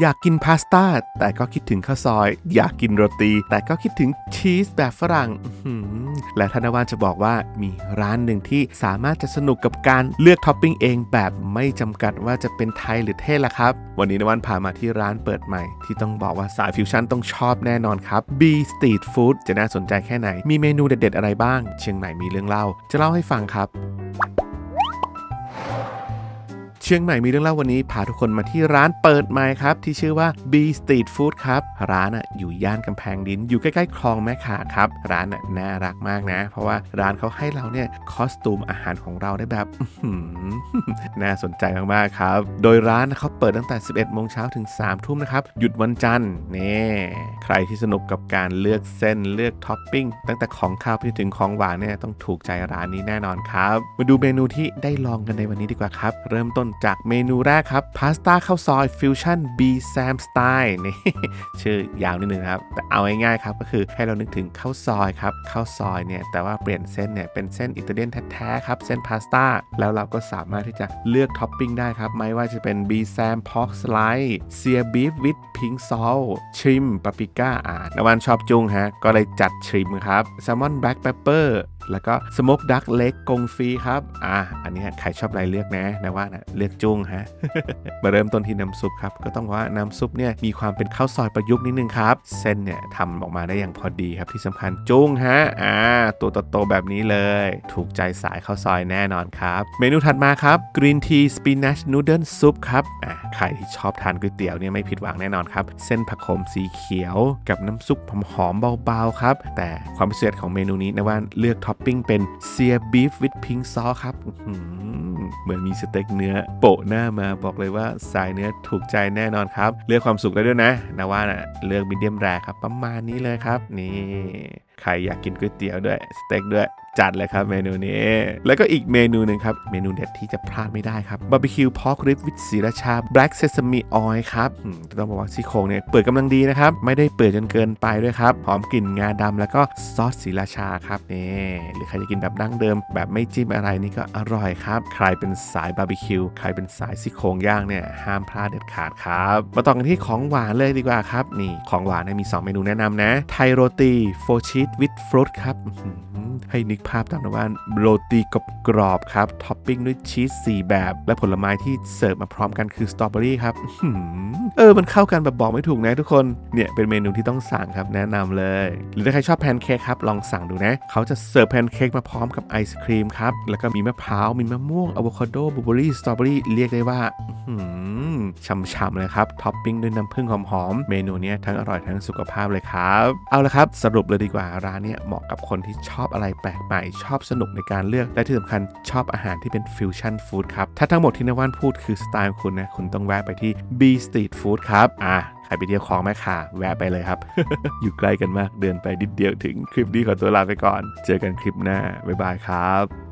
อยากกินพาสต้าแต่ก็คิดถึงข้าวซอย อยากกินโรตี แต่ก็คิดถึงชีสแบบฝรั่งและธนวานจะบอกว่ามีร้านหนึ่งที่สามารถจะสนุกกับการเลือกท็อปปิ้งเองแบบไม่จำกัดว่าจะเป็นไทยหรือเทศละครับ วันนี้นวันพามาที่ร้านเปิดใหม่ ที่ต้องบอกว่าสายฟิวชั่นต้องชอบแน่นอนครับ B Street Food จะน่าสนใจแค่ไหน มีเมนูเด็ดๆอะไรบ้าง เชียงใหม่มีเรื่องเล่า จะเล่าให้ฟังครับ ชียงใหม่มีเรื่องเล่าวันนี้พาทุกคนมาที่ร้านเปิดใหม่ครับ ที่ชื่อว่า B Street Food ครับ ร้านอะอยู่ย่านกำแพงดิน อยู่ใกล้ๆคลองแม่ขาครับ ร้านอะน่ารักมากนะ เพราะว่าร้านเขาให้เราเนี่ยคอสตูมอาหารของเราได้แบบน่าสนใจมากๆครับ โดยร้านเขาเปิดตั้งแต่ 11 โมงเช้าถึง 3 ทุ่มนะครับ หยุดวันจันทร์นี่ใครที่สนุกกับการเลือกเส้นเลือกท็อปปิ้งตั้งแต่ของข้าวไปถึงของหวานเนี่ยต้องถูกใจร้านนี้แน่นอนครับ มาดูเมนูที่ได้ลองกันในวันนี้ดีกว่าครับ เริ่มต้นจากเมนูแรกครับพาสต้าข้าวซอยฟิวชั่น B Sam Style นี่ชื่อยาวนิดนึงครับ แต่เอาง่ายๆครับ ก็คือให้เรานึกถึงข้าวซอยครับข้าวซอยเนี่ยแต่ว่าเปลี่ยนเส้นเนี่ยเป็นเส้นอิตาเลียนแท้ๆครับ เส้นพาสต้าแล้วเราก็สามารถที่จะเลือกท็อปปิ้งได้ครับ ไม่ว่าจะเป็น B Sam Pork Slice เซียบีฟวิ t พิงซอลชิมปาปิก้าอ่านวันชอบจุงฮะก็เลยจัดชิมครับแซลมอนแบล็กเปเปอร์ แล้วก็สโมกดักเล็กกงฟรีครับ อะอันนี้ใครชอบอะไรเลือกนะนะว่านะเลือกจุ้งฮะ มาเริ่มต้นที่น้ำซุปครับ ก็ต้องว่าน้ำซุปเนี่ยมีความเป็นข้าวซอยประยุกต์นิดนึงครับ เส้นเนี่ยทำออกมาได้อย่างพอดีครับที่สำคัญจุ้งฮะ อ่า ตัวโตๆแบบนี้เลย ถูกใจสายข้าวซอยแน่นอนครับ เมนูถัดมาครับกรีนทีสปินัชนูเดิลซุปครับ อ่าใครที่ชอบทานก๋วยเตี๋ยวเนี่ยไม่ผิดหวังแน่นอนครับ เส้นผักโขมสีเขียว กับน้ำซุปหอมๆเบาๆครับ แต่ความพิเศษของเมนูนี้นะว่าเลือกท็อปปิ้งเป็นเซียบีฟวิดพิงซอครับเหมือนมีสเต็กเนื้อโปะหน้ามาบอกเลยว่าสายเนื้อถูกใจแน่นอนครับ เลือกความสุขได้ด้วยนะนะว่านะเลือกมีเดียมแรครับ ประมาณนี้เลยครับ นี่ใครอยากกินก๋วยเตี๋ยวด้วย สเต็กด้วย จัดเลยครับเมนูนี้ แล้วก็อีกเมนูหนึ่งครับ เมนูเด็ดที่จะพลาดไม่ได้ครับบาร์บีคิวพอกริบวิ t สีราชา Black Sesame Oil ครับต้องบอกว่าซี่โครงเนี่ยเปื่อยกำลังดีนะครับ ไม่ได้เปื่อยจนเกินไปด้วยครับ หอมกลิ่นงาดำแล้วก็ซอสสีราชาครับนี่หรือใครจะกินแบบดั้งเดิม แบบไม่จิ้มอะไรนี่ก็อร่อยครับ ใครเป็นสายบาร์บีคิวใครเป็นสายซี่โครงย่างเนี่ยห้ามพลาดเด็ดขาดครับมาต่อกันที่ของหวานเลยดีกว่าครับนี่ของหวานเนี่ยมี 2 เมนูแนะนำนะไทโรตีโฟชีสวิดฟรุตครับให้นึกภาพตามนะว่าโรตีกรอบๆครับท็อปปิ้งด้วยชีส4แบบ และผลไม้ที่เสิร์ฟมาพร้อมกันคือสตรอเบอรี่ครับเออมันเข้ากันแบบบอกไม่ถูกนะทุกคนเนี่ยเป็นเมนูที่ต้องสั่งครับแนะนำเลย หรือถ้าใครชอบแพนเค้กครับลองสั่งดูนะ เขาจะเสิร์ฟแพนเค้กมาพร้อมกับไอศครีมครับแล้วก็มีมะพร้าวมีมะม่วงอะโวคาโดบลูเบอรี่สตรอเบอรี่เรียกได้ว่าหืมฉ่ำๆเลยครับท็อปปิ้งด้วยน้ำผึ้งหอมๆเมนูนี้ทั้งอร่อยทั้งสุขภาพเลยครับ เอาละครับ สรุปเลยดีกว่าร้านเนี้ยเหมาะกับคนที่ชอบอะไรแปลกใหม่ชอบสนุกในการเลือก และที่สำคัญชอบอาหารที่เป็นฟิวชั่นฟู้ดครับ ถ้าทั้งหมดที่นว่านพูดคือสไตล์คุณนะ คุณต้องแวะไปที่ B Street Food ครับ อะใครไปเที่ยวคลองแม่ข่าแวะไปเลยครับ อยู่ใกล้กันมากเดินไปนิดเดียวถึง คลิปนี้ขอตัวลาไปก่อน เจอกันคลิปหน้า บ๊ายบายครับ